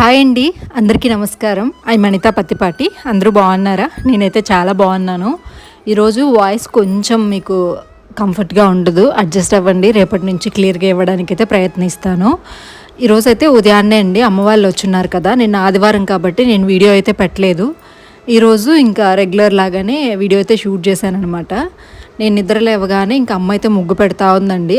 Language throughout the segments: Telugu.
హాయ్ అండి అందరికీ నమస్కారం. ఐ మణిత పత్తిపాటి. అందరూ బాగున్నారా? నేనైతే చాలా బాగున్నాను. ఈరోజు వాయిస్ కొంచెం మీకు కంఫర్ట్గా ఉండదు. అడ్జస్ట్ అవ్వండి. రేపటి నుంచి క్లియర్గా ఇవ్వడానికి అయితే ప్రయత్నిస్తాను. ఈరోజు అయితే ఉదయాన్నే అండి. అమ్మ వాళ్ళు వచ్చున్నారు కదా. నిన్న ఆదివారం కాబట్టి నేను వీడియో అయితే పెట్టలేదు. ఈరోజు ఇంకా రెగ్యులర్ లాగానే వీడియో అయితే షూట్ చేశాను అనమాట నేను నిద్ర లేవగానే ఇంకా అమ్మ అయితే ముగ్గు పెడతా ఉందండి.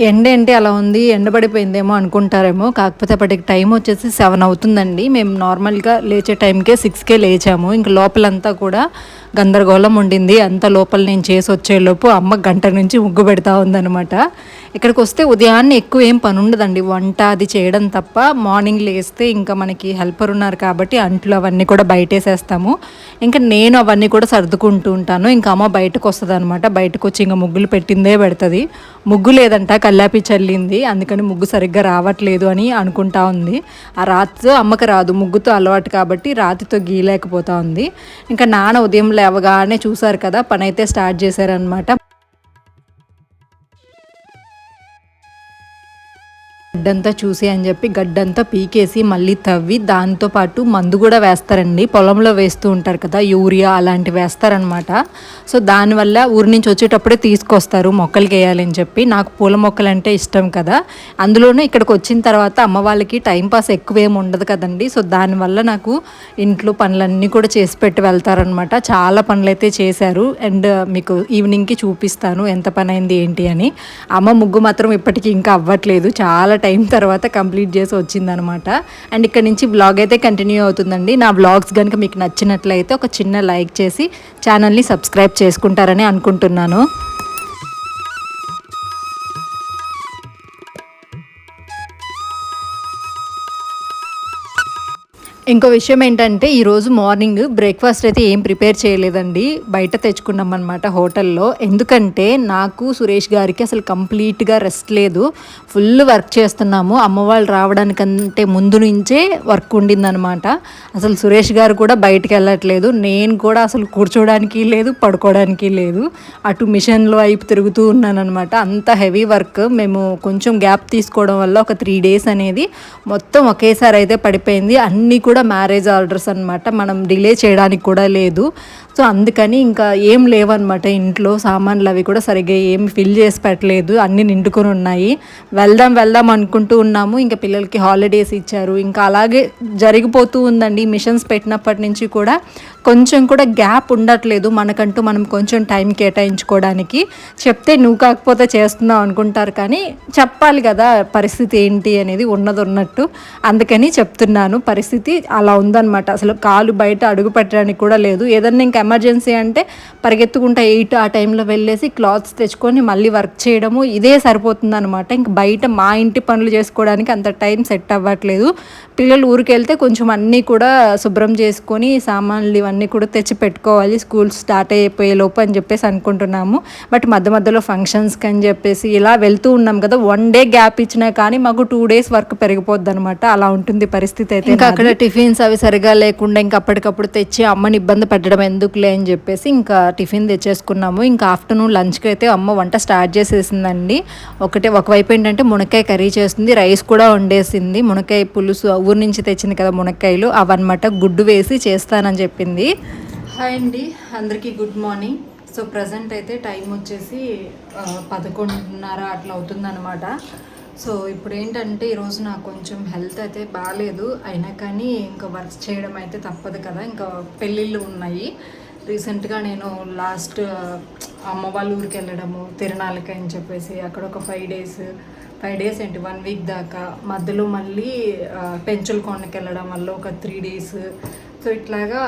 ఎండ ఏంటి అలా ఉంది ఎండబడిపోయిందేమో అనుకుంటారేమో. కాకపోతే అప్పటికి టైం వచ్చేసి సెవెన్ అవుతుందండి. మేము నార్మల్గా లేచే టైంకే సిక్స్కే లేచాము. ఇంక లోపలంతా కూడా గందరగోళం ఉండింది. అంత లోపల నేను చేసి వచ్చేలోపు అమ్మ గంట నుంచి ముగ్గు పెడతా ఉందనమాట ఇక్కడికి వస్తే ఉదయాన్నే ఎక్కువ ఏం పని ఉండదండి వంట అది చేయడం తప్ప మార్నింగ్ లేస్తే ఇంకా మనకి హెల్పర్ ఉన్నారు కాబట్టి అంట్లు అవన్నీ కూడా బయటేసేస్తాము. ఇంకా నేను అవన్నీ కూడా సర్దుకుంటూ ఉంటాను. ఇంకా అమ్మ బయటకు వస్తుంది అనమాట బయటకు వచ్చి ఇంకా ముగ్గులు పెట్టిందే పెడుతుంది. ముగ్గు లేదంట కల్లాపి చల్లింది. అందుకని ముగ్గు సరిగ్గా రావట్లేదు అని అనుకుంటా ఉంది. ఆ రాతితో అమ్మకి రాదు. ముగ్గుతో అలవాటు కాబట్టి రాతితో గీయలేకపోతా ఉంది. ఇంకా నాన్న ఉదయం లేవగానే చూసారు కదా పని అయితే స్టార్ట్ చేశారనమాట గడ్డంతా చూసి అని చెప్పి గడ్డంతా పీకేసి మళ్ళీ తవ్వి దాంతో పాటు మందు కూడా వేస్తారండి. పొలంలో వేస్తూ ఉంటారు కదా యూరియా అలాంటివి వేస్తారనమాట సో దానివల్ల ఊరి నుంచి వచ్చేటప్పుడే తీసుకొస్తారు మొక్కలకి వేయాలని చెప్పి. నాకు పూల మొక్కలు అంటే ఇష్టం కదా. అందులోనూ ఇక్కడికి వచ్చిన తర్వాత అమ్మ వాళ్ళకి టైంపాస్ ఎక్కువ ఏమి ఉండదు కదండి. సో దానివల్ల నాకు ఇంట్లో పనులన్నీ కూడా చేసి పెట్టి వెళ్తారనమాట చాలా పనులు అయితే చేశారు. అండ్ మీకు ఈవినింగ్కి చూపిస్తాను ఎంత పని అయింది ఏంటి అని. అమ్మ ముగ్గు మాత్రం ఇప్పటికీ ఇంకా అవ్వట్లేదు. చాలా టైం తర్వాత కంప్లీట్ చేసి వచ్చిందనమాట. అండ్ ఇక్కడ నుంచి బ్లాగ్ అయితే కంటిన్యూ అవుతుందండి. నా బ్లాగ్స్ కనుక మీకు నచ్చినట్లయితే ఒక చిన్న లైక్ చేసి ఛానల్ని సబ్స్క్రైబ్ చేసుకుంటారని అనుకుంటున్నాను. ఇంకో విషయం ఏంటంటే ఈరోజు మార్నింగ్ బ్రేక్ఫాస్ట్ అయితే ఏం ప్రిపేర్ చేయలేదండి. బయట తెచ్చుకున్నాం అనమాట హోటల్లో. ఎందుకంటే నాకు సురేష్ గారికి అసలు కంప్లీట్గా రెస్ట్ లేదు. ఫుల్ వర్క్ చేస్తున్నాము. అమ్మ వాళ్ళు రావడానికంటే ముందు నుంచే వర్క్ ఉండిందనమాట అసలు సురేష్ గారు కూడా బయటకు వెళ్ళట్లేదు. నేను కూడా అసలు కూర్చోడానికి లేదు పడుకోవడానికి లేదు. అటు మిషన్లో వైపు తిరుగుతూ ఉన్నానమాట అంత హెవీ వర్క్. మేము కొంచెం గ్యాప్ తీసుకోవడం వల్ల ఒక త్రీ డేస్ అనేది మొత్తం ఒకేసారి అయితే పడిపోయింది. అన్నీ కూడా మ్యారేజ్ ఆర్డర్స్ అనమాట మనం డిలే చేయడానికి కూడా లేదు. సో అందుకని ఇంకా ఏం లేవన్నమాట ఇంట్లో సామాన్లు అవి కూడా సరిగ్గా ఏం ఫిల్ చేసి పెట్టలేదు. అన్నీ నిండుకొని ఉన్నాయి. వెళ్దాం వెళ్దాం అనుకుంటూ ఉన్నాము. ఇంకా పిల్లలకి హాలిడేస్ ఇచ్చారు. ఇంకా అలాగే జరిగిపోతూ ఉందండి మిషన్స్ పెట్టినప్పటి నుంచి కూడా. కొంచెం కూడా గ్యాప్ ఉండట్లేదు మనకంటూ మనం కొంచెం టైం కేటాయించుకోవడానికి. చెప్తే నువ్వు కాకపోతే చేస్తున్నావు అనుకుంటారు కానీ చెప్పాలి కదా పరిస్థితి ఏంటి అనేది ఉన్నది ఉన్నట్టు. అందుకని చెప్తున్నాను పరిస్థితి అలా ఉందన్నమాట. అసలు కాలు బయట అడుగు పెట్టడానికి కూడా లేదు. ఏదన్నా ఇంకా ఎమర్జెన్సీ అంటే పరిగెత్తుకుంటా ఎయిట్ ఆ టైంలో వెళ్ళేసి క్లాత్స్ తెచ్చుకొని మళ్ళీ వర్క్ చేయడము ఇదే సరిపోతుందన్నమాట. ఇంక బయట మా ఇంటి పనులు చేసుకోవడానికి అంత టైం సెట్ అవ్వట్లేదు. పిల్లలు ఊరికెళ్తే కొంచెం అన్నీ కూడా శుభ్రం చేసుకొని సామాన్లు ఇవన్నీ కూడా తెచ్చి పెట్టుకోవాలి స్కూల్ స్టార్ట్ అయిపోయే లోపు అని చెప్పేసి అనుకుంటున్నాము. బట్ మధ్య మధ్యలో ఫంక్షన్స్కి అని చెప్పేసి ఇలా వెళ్తూ ఉన్నాం కదా వన్ డే గ్యాప్ ఇచ్చినా కానీ మాకు టూ డేస్ వర్క్ పెరిగిపోద్ది అనమాట అలా ఉంటుంది పరిస్థితి అయితే ఇంకా అక్కడ టిఫిన్స్ అవి సరిగా లేకుండా ఇంకా అప్పటికప్పుడు తెచ్చి అమ్మని ఇబ్బంది పెట్టడం ఎందుకులే అని చెప్పేసి ఇంకా టిఫిన్ తెచ్చేసుకున్నాము. ఇంకా ఆఫ్టర్నూన్ లంచ్కి అయితే అమ్మ వంట స్టార్ట్ చేసేసిందండి. ఒకటే ఒకవైపు ఏంటంటే మునక్కాయ కర్రీ చేస్తుంది రైస్ కూడా వండేసింది. మునక్కాయ పులుసు ఊరు నుంచి తెచ్చింది కదా మునక్కాయలు అవన్నమాట గుడ్డు వేసి చేస్తానని చెప్పింది. హాయ్ అండి అందరికీ గుడ్ మార్నింగ్. సో ప్రజెంట్ అయితే టైం వచ్చేసి పదకొండున్నర అట్లా అవుతుందన్నమాట. సో ఇప్పుడు ఏంటంటే ఈరోజు నాకు కొంచెం హెల్త్ అయితే బాగాలేదు అయినా కానీ ఇంకా వర్క్ చేయడం అయితే తప్పదు కదా. ఇంకా పెళ్ళిళ్ళు ఉన్నాయి. రీసెంట్గా నేను లాస్ట్ అమ్మ వాళ్ళ ఊరికి వెళ్ళడము తిరణాలకి అని చెప్పేసి అక్కడ ఒక ఫైవ్ డేస్ ఫైవ్ డేస్ ఏంటి వన్ వీక్ దాకా. మధ్యలో మళ్ళీ పెంచుల కొండకి వెళ్ళడం వల్ల ఒక త్రీ డేస్ సో ఇట్లాగా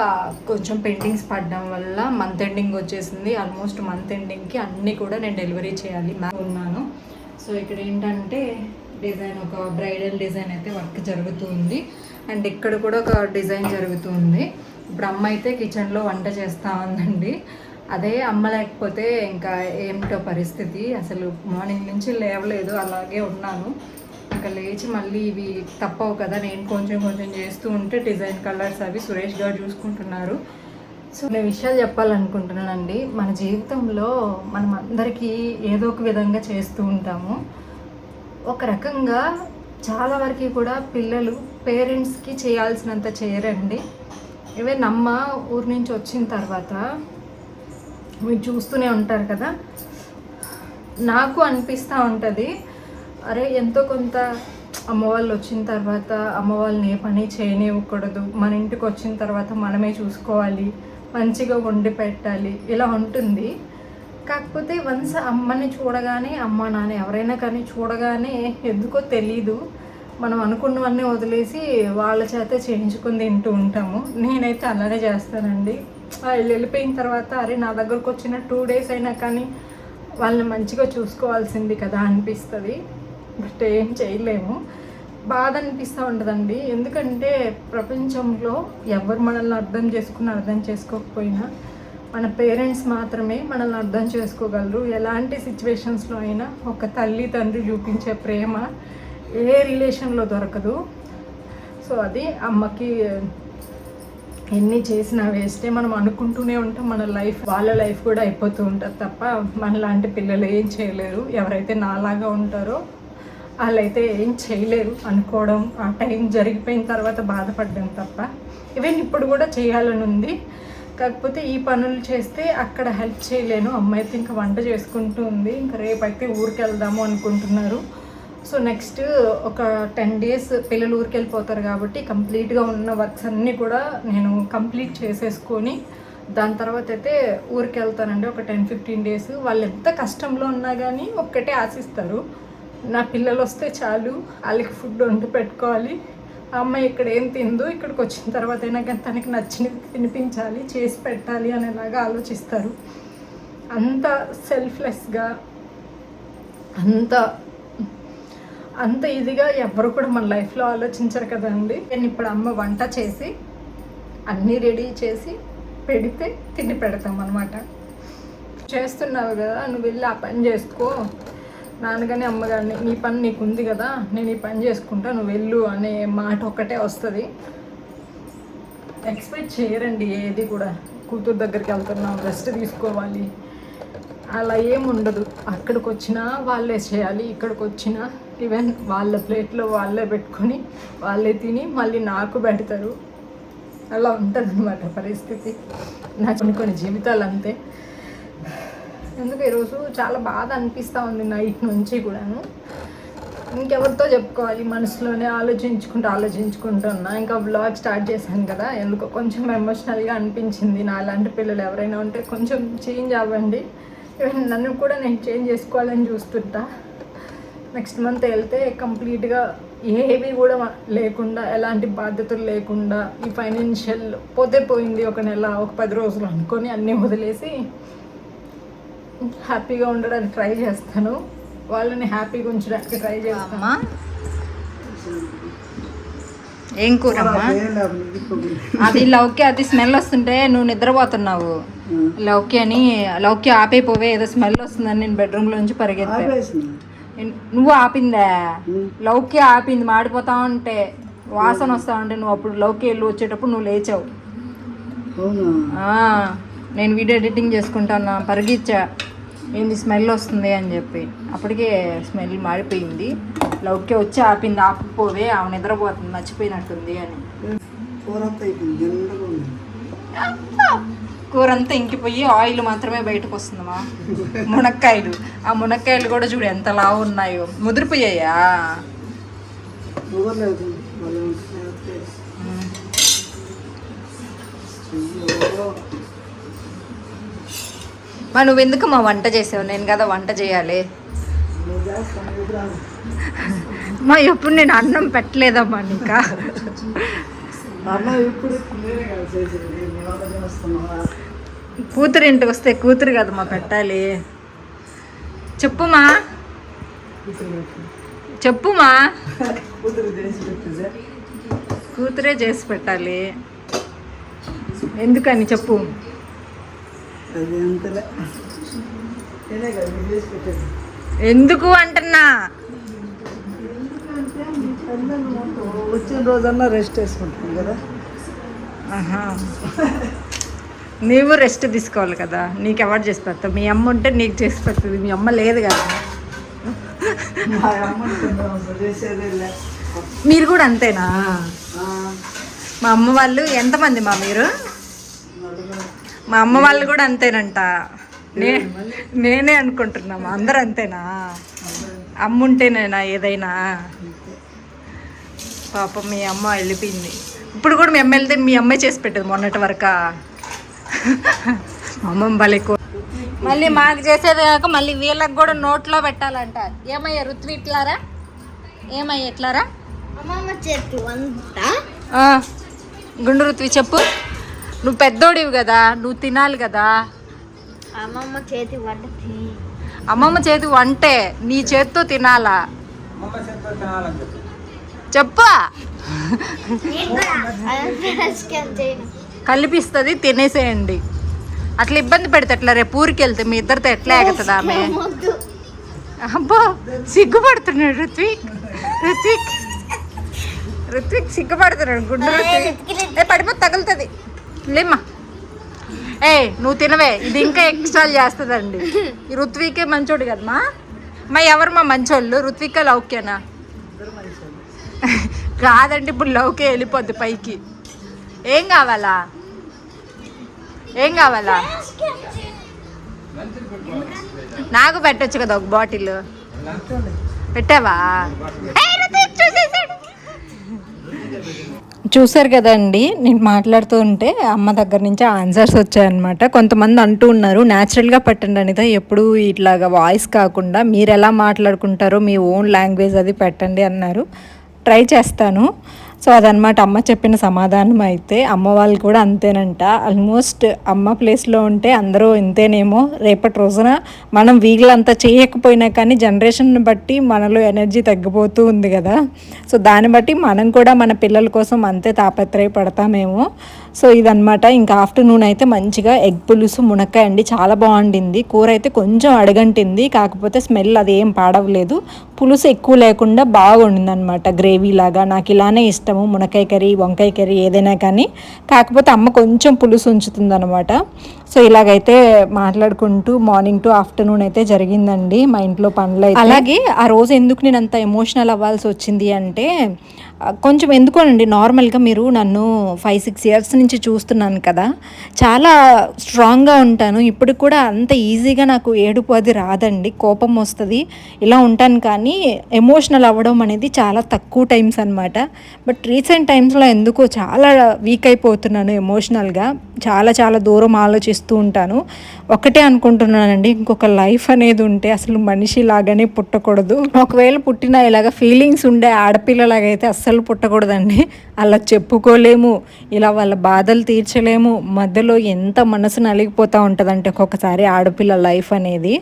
కొంచెం పెయింటింగ్స్ పడడం వల్ల మంత్ ఎండింగ్ వచ్చేసింది. ఆల్మోస్ట్ మంత్ ఎండింగ్కి అన్నీ కూడా నేను డెలివరీ చేయాలి మ్యా ఉన్నాను. సో ఇక్కడ ఏంటంటే డిజైన్ ఒక బ్రైడల్ డిజైన్ అయితే వర్క్ జరుగుతుంది. అండ్ ఇక్కడ కూడా ఒక డిజైన్ జరుగుతుంది. ఇప్పుడు అమ్మ అయితే కిచెన్లో వంట చేస్తూ ఉందండి. అదే అమ్మ లేకపోతే ఇంకా ఏమిటో పరిస్థితి. అసలు మార్నింగ్ నుంచి లేవలేదు అలాగే ఉన్నాను. అక్కడ లేచి మళ్ళీ ఇవి తప్పవు కదా నేను కొంచెం కొంచెం చేస్తూ ఉంటే డిజైన్ కలర్స్ అవి సురేష్ గారు చూసుకుంటున్నారు. సో నేను విషయాలు చెప్పాలనుకుంటున్నానండి. మన జీవితంలో మనం అందరికీ ఏదో ఒక విధంగా చేస్తూ ఉంటాము. ఒక రకంగా చాలా వరకు కూడా పిల్లలు పేరెంట్స్కి చేయాల్సినంత చేయరండి. ఇవే నమ్మ ఊరి నుంచి వచ్చిన తర్వాత మీరు చూస్తూనే ఉంటారు కదా నాకు అనిపిస్తూ ఉంటుంది అరే ఎంతో కొంత అమ్మ వాళ్ళు వచ్చిన తర్వాత అమ్మ వాళ్ళని ఏ పని చేయనివ్వకూడదు. మన ఇంటికి వచ్చిన తర్వాత మనమే చూసుకోవాలి. మంచిగా వండి పెట్టాలి. ఇలా ఉంటుంది. కాకపోతే వన్స్ అమ్మని చూడగానే అమ్మ నాన్న ఎవరైనా కానీ చూడగానే ఎందుకో తెలీదు. మనం అనుకున్నవన్నీ వదిలేసి వాళ్ళ చేత చేయించుకుని తింటూ ఉంటాము. నేనైతే అలానే చేస్తానండి. వాళ్ళు వెళ్ళిపోయిన తర్వాత అరే నా దగ్గరకు వచ్చిన టూ డేస్ అయినా కానీ వాళ్ళని మంచిగా చూసుకోవాల్సింది కదా అనిపిస్తుంది. బట్ ఏం చేయలేము. బాధ అనిపిస్తూ ఉంటుందండి. ఎందుకంటే ప్రపంచంలో ఎవరు మనల్ని అర్థం చేసుకుని అర్థం చేసుకోకపోయినా మన పేరెంట్స్ మాత్రమే మనల్ని అర్థం చేసుకోగలరు. ఎలాంటి సిచ్యువేషన్స్లో అయినా ఒక తల్లి తండ్రి చూపించే ప్రేమ ఏ రిలేషన్లో దొరకదు. సో అది అమ్మకి ఎన్ని చేసినా వేస్టే. మనం అనుకుంటూనే ఉంటాం మన లైఫ్ వాళ్ళ లైఫ్ కూడా అయిపోతూ ఉంటుంది తప్ప మనలాంటి పిల్లలు ఏం చేయలేరు. ఎవరైతే నాలాగా ఉంటారో వాళ్ళైతే ఏం చేయలేరు అనుకోవడం ఆ టైం జరిగిపోయిన తర్వాత బాధపడడం తప్ప. ఈవెన్ ఇప్పుడు కూడా చేయాలని ఉంది. కాకపోతే ఈ పనులు చేస్తే అక్కడ హెల్ప్ చేయలేను. అమ్మాయి అయితే ఇంకా వంట చేసుకుంటూ ఉంది. ఇంకా రేపైతే ఊరికి వెళ్దాము అనుకుంటున్నారు. సో నెక్స్ట్ ఒక టెన్ డేస్ పిల్లలు ఊరికి వెళ్ళిపోతారు కాబట్టి కంప్లీట్గా ఉన్న వర్క్స్ అన్నీ కూడా నేను కంప్లీట్ చేసేసుకొని దాని తర్వాత అయితే ఊరికి వెళ్తానండి ఒక టెన్ ఫిఫ్టీన్ డేస్ వాళ్ళు ఎంత కష్టంలో ఉన్నా కానీ ఒక్కటే ఆశిస్తారు. నా పిల్లలు వస్తే చాలు వాళ్ళకి ఫుడ్ వండి పెట్టుకోవాలి. ఆ అమ్మాయి ఇక్కడ ఏం తిందో ఇక్కడికి వచ్చిన తర్వాత అయినా కానీ తనకి నచ్చినది తినిపించాలి చేసి పెట్టాలి అనేలాగా ఆలోచిస్తారు. అంత సెల్ఫ్లెస్గా అంత అంత ఇదిగా ఎవరు కూడా మన లైఫ్లో ఆలోచించరు కదండి నేను ఇప్పుడు అమ్మ వంట చేసి అన్నీ రెడీ చేసి పెడితే తిండి పెడతాం అనమాట చేస్తున్నావు కదా నువ్వు వెళ్ళి ఆ పని చేసుకో. నాన్నగాని అమ్మగారిని నీ పని నీకు ఉంది కదా నేను ఈ పని చేసుకుంటా నువ్వు వెళ్ళు అనే మాట ఒక్కటే వస్తుంది. ఎక్స్పెక్ట్ చేయరండి ఏది కూడా. కూతురు దగ్గరికి వెళ్తున్నాం రెస్ట్ తీసుకోవాలి. అలా ఏముండదు అక్కడికి వచ్చినా వాళ్ళే చేయాలి ఇక్కడికి వచ్చినా ఈవెన్ వాళ్ళ ప్లేట్లో వాళ్ళే పెట్టుకొని వాళ్ళే తిని మళ్ళీ నాకు పెడతారు. అలా ఉంటుంది అన్నమాట పరిస్థితి. నాకు కొన్ని కొన్ని జీవితాలు అంతే. ఎందుకు ఈరోజు చాలా బాధ అనిపిస్తూ ఉంది నైట్ నుంచి కూడాను. ఇంకెవరితో చెప్పుకోవాలి? మనసులోనే ఆలోచించుకుంటూ ఆలోచించుకుంటున్నా. ఇంకా బ్లాగ్ స్టార్ట్ చేశాను కదా ఎందుకో కొంచెం ఎమోషనల్గా అనిపించింది నా లాంటి పిల్లలు ఎవరైనా ఉంటే కొంచెం చేంజ్ అవ్వండి. నన్ను కూడా నేను చేంజ్ చేసుకోవాలని చూస్తుంటా. నెక్స్ట్ మంత్ వెళ్తే కంప్లీట్గా ఏవి కూడా లేకుండా ఎలాంటి బాధ్యతలు లేకుండా ఈ ఫైనాన్షియల్ పోతే పోయింది ఒక నెల ఒక పది రోజులు అనుకొని అన్నీ వదిలేసి హ్యాపీగా ఉండడానికి ట్రై చేస్తాను. వాళ్ళని హ్యాపీగా ఉంచడానికి ట్రై చేస్తాను. ఏం కూరమ్మా అది లౌకి అది స్మెల్ వస్తుంటే నువ్వు నిద్రపోతున్నావు. లౌకి అని లౌకి ఆపైపోవే ఏదో స్మెల్ వస్తుందని నేను బెడ్రూమ్ లోంచి పరిగెత్తా. నువ్వు ఆపిందా. లౌకి ఆపింది మాడిపోతా ఉంటే వాసన వస్తా ఉంటే నువ్వు అప్పుడు లౌకి వెళ్ళి వచ్చేటప్పుడు నువ్వు లేచావు. ఆ, నేను వీడియో ఎడిటింగ్ చేసుకుంటాను పరిగిచ్చా ఏంది స్మెల్ వస్తుంది అని చెప్పి. అప్పటికే స్మెల్ మాడిపోయింది లౌక్య వచ్చి ఆపింది ఆపకపోవే ఆమె నిద్రపోతుంది మర్చిపోయినట్టుంది అని. కూర అంతా ఇంకిపోయి ఆయిల్ మాత్రమే బయటకు వస్తుందమ్మా మునక్కాయలు. ఆ మునక్కాయలు కూడా చూడు ఎంత లావు ఉన్నాయో. ముదిరిపోయాయా? మా నువ్వు ఎందుకు మా వంట చేసావు? నేను కదా వంట చేయాలి. మా ఎప్పుడు నేను అన్నం పెట్టలేదమ్మా ఇంకా కూతురు ఇంటికి వస్తే కూతురు కదా మా పెట్టాలి. చెప్పుమా? చెప్పుమా? కూతురే చేసి పెట్టాలి. ఎందుకని చెప్పు అది అంతలే నేనే కదా మీరు చేసి పెట్టేది ఎందుకు అంటున్నా? వచ్చిన రోజన్నా రెస్ట్ వేసుకుంటాం కదా. నీవు రెస్ట్ తీసుకోవాలి కదా. నీకు ఎవరు చేసి పెడతావు మీ అమ్మ ఉంటే నీకు చేసి పెడుతుంది. మీ అమ్మ లేదు కదా. మీరు కూడా అంతేనా? మా అమ్మ వాళ్ళు ఎంతమంది మా మీరు. మా అమ్మ వాళ్ళు కూడా అంతేనంట. నే నేనే అనుకుంటున్నాము అందరు అంతేనా? అమ్మ ఉంటేనేనా ఏదైనా? పాపం మీ అమ్మ వెళ్ళిపోయింది. ఇప్పుడు కూడా మీ అమ్మ వెళ్తే మీ అమ్మాయి చేసి పెట్టదు మొన్నటి వరకు. అమ్మమ్మ భలే కూ- మళ్ళీ మాకు చేసేది కాక మళ్ళీ వీళ్ళకి కూడా నోట్లో పెట్టాలంట. ఏమయ్యా రుత్వి ఇట్లారా? ఏమయ్యా ఇట్లారా? అమ్మమ్మ చెట్టు అంతా ఆ, గుండు రుత్వి చెప్పు. నువ్వు పెద్దోడివి కదా నువ్వు తినాలి కదా. అమ్మమ్మ చేతి వంట అమ్మమ్మ చేతి వంటే నీ చేత్తో తినాలా? చెప్పు. కలిపిస్తుంది తినేసేయండి. అట్లా ఇబ్బంది పెడితే ఎట్లా? రేపు ఊరికి వెళ్తే మీ ఇద్దరితో ఎట్లా ఎగుతుంది ఆమె? అబ్బో సిగ్గుపడుతున్నాడు ఋత్విక్. ఋత్విక్. ఋత్విక్ సిగ్గుపడుతున్నాడు గుడ్డు ఋత్విక్. ఏ పడిపో తగులుతుంది. లేమ్మా. ఏ నువ్వు తినవే. ఇది ఇంకా ఎక్స్ట్రా చేస్తుందండి. ఈ ఋత్వికే మంచోడు కదమ్మా. మా ఎవరు మా మంచోళ్ళు? ఋత్విక లౌక్యనా? కాదండి ఇప్పుడు లౌకే వెళ్ళిపోద్ది పైకి. ఏం కావాలా? ఏం కావాలా? నాకు పెట్టచ్చు కదా ఒక బాటిల్. పెట్టావా? చూసేసాడు. చూసారు కదండి నేను మాట్లాడుతూ ఉంటే అమ్మ దగ్గర నుంచి ఆన్సర్స్ వచ్చాయన్నమాట. కొంతమంది అంటూ ఉన్నారు న్యాచురల్గా పెట్టండి అనేది ఎప్పుడు ఇట్లాగా వాయిస్ కాకుండా మీరు ఎలా మాట్లాడుకుంటారో మీ ఓన్ లాంగ్వేజ్ అది పెట్టండి అన్నారు. ట్రై చేస్తాను. సో అదనమాట అమ్మ చెప్పిన సమాధానం అయితే అమ్మ వాళ్ళు కూడా అంతేనంట. ఆల్మోస్ట్ అమ్మ ప్లేస్లో ఉంటే అందరూ ఇంతేనేమో. రేపటి రోజున మనం వీళ్ళంతా చేయకపోయినా కానీ జనరేషన్ బట్టి మనలో ఎనర్జీ తగ్గిపోతూ ఉంది కదా. సో దాన్ని బట్టి మనం కూడా మన పిల్లల కోసం అంతే తాపత్రయపడతామేమో. సో ఇదనమాట ఇంకా ఆఫ్టర్నూన్ అయితే మంచిగా ఎగ్ పులుసు మునక్కాయ అండి. చాలా బాగుండింది. కూర అయితే కొంచెం అడగంటింది. కాకపోతే స్మెల్ అది ఏం పాడవలేదు. పులుసు ఎక్కువ లేకుండా బాగుండింది అనమాట గ్రేవీ లాగా. నాకు ఇలానే ఇష్టము. మునక్కాయ కర్రీ వంకాయ కర్రీ ఏదైనా కానీ. కాకపోతే అమ్మ కొంచెం పులుసు ఉంచుతుంది అనమాట సో ఇలాగైతే మాట్లాడుకుంటూ మార్నింగ్ టు ఆఫ్టర్నూన్ అయితే జరిగిందండి మా ఇంట్లో పనులు అయితే అలాగే ఆ రోజు ఎందుకు నేను అంత ఎమోషనల్ అవ్వాల్సి వచ్చింది అంటే కొంచెం ఎందుకోనండి నార్మల్గా మీరు నన్ను ఫైవ్ సిక్స్ ఇయర్స్ నుంచి చూస్తున్నాను కదా. చాలా స్ట్రాంగ్గా ఉంటాను. ఇప్పుడు కూడా అంత ఈజీగా నాకు ఏడుపు అది రాదండి. కోపం వస్తుంది. ఇలా ఉంటాను కానీ ఎమోషనల్ అవ్వడం అనేది చాలా తక్కువ టైమ్స్ అనమాట బట్ రీసెంట్ టైమ్స్లో ఎందుకో చాలా వీక్ అయిపోతున్నాను ఎమోషనల్గా చాలా చాలా దూరం ఆలోచిస్తూ ఉంటాను. ఒకటే అనుకుంటున్నానండి ఇంకొక లైఫ్ అనేది ఉంటే అసలు మనిషి లాగానే పుట్టకూడదు. ఒకవేళ పుట్టిన ఇలాగ ఫీలింగ్స్ ఉండే ఆడపిల్లలాగైతే అస్సలు పుట్టకూడదండి. అలా చెప్పుకోలేము ఇలా వాళ్ళ బాధలు తీర్చలేము మధ్యలో ఎంత మనసు నలిగిపోతూ ఉంటుందంటే ఒక్కొక్కసారి ఆడపిల్ల లైఫ్ అనేది.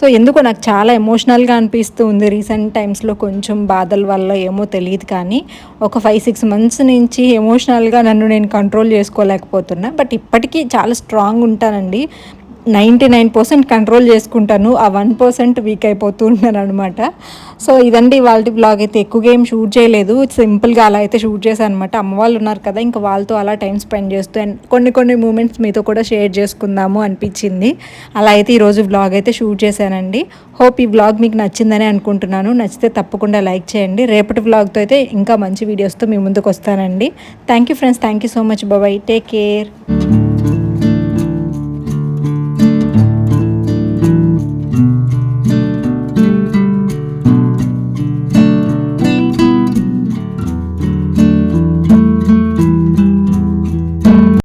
సో ఎందుకో నాకు చాలా ఎమోషనల్గా అనిపిస్తూ ఉంది. రీసెంట్ టైమ్స్లో కొంచెం బాధల వల్ల ఏమో తెలియదు కానీ ఒక ఫైవ్ సిక్స్ మంత్స్ నుంచి ఎమోషనల్గా నన్ను నేను కంట్రోల్ చేసుకోలేకపోతున్నా. బట్ ఇప్పటికీ చాలా స్ట్రాంగ్ ఉంటానండి. నైంటీ నైన్ పర్సెంట్ కంట్రోల్ చేసుకుంటాను. ఆ వన్ పర్సెంట్ వీక్ అయిపోతూ ఉంటాను అనమాట సో ఇదండి వాళ్ళ బ్లాగ్ అయితే ఎక్కువగా ఏం షూట్ చేయలేదు. సింపుల్గా అలా అయితే షూట్ చేశాను అనమాట అమ్మ వాళ్ళు ఉన్నారు కదా ఇంకా వాళ్ళతో అలా టైం స్పెండ్ చేస్తూ అండ్ కొన్ని కొన్ని మూమెంట్స్ మీతో కూడా షేర్ చేసుకుందాము అనిపించింది. అలా అయితే ఈరోజు బ్లాగ్ అయితే షూట్ చేశానండి. హోప్ ఈ బ్లాగ్ మీకు నచ్చిందని అనుకుంటున్నాను. నచ్చితే తప్పకుండా లైక్ చేయండి. రేపటి బ్లాగ్తో అయితే ఇంకా మంచి వీడియోస్తో మీ ముందుకు వస్తానండి. Thank you friends thank you so much బాబాయ్ టేక్ కేర్